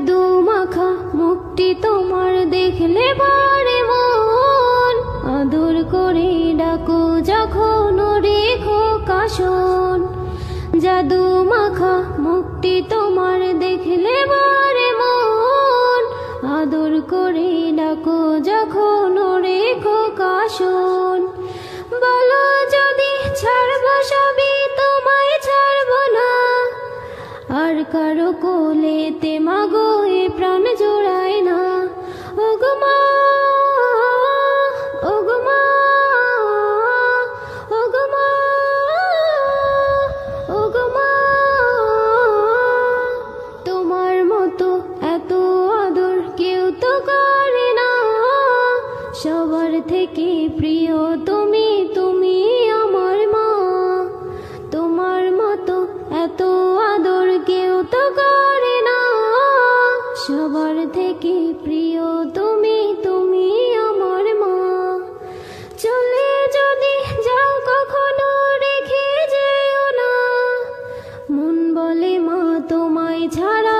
জাদু মাখা মুক্তি তোমার দেখলে বারে মন। আদর করে ডাকো যখন রেখো কাশন। জাদু মাখা মুক্তি তোমার দেখলে বারে মন। আদর করে ডাকো যখন রেখো কাশন। বলো যদি ছাড়বো সবই তোমায় ছাড়বো না। আর কারও কোলেতে মাগো প্রাণ জোড়ায় না। ওগমা ওগমা ওগমা ওগমা তোমার মতো এত আদর কেউ তো করে না। সবার থেকে প্রিয় সবার থেকে প্রিয় তুমি তুমি আমার মা। চলে যদি যাও কখনো রেখে যেও না। মন বলে মা, তোমায় ছাড়া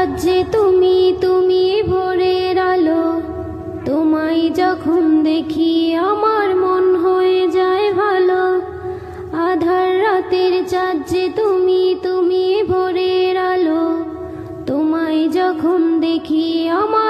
রাতের চাঁদ যে তুমি তুমি ভোরের আলো। তোমায় যখন দেখি আমার মন হয়ে যায় ভালো। আধার রাতের চাঁদ যে তুমি তুমি ভোরের আলো। তোমায় যখন দেখি আমার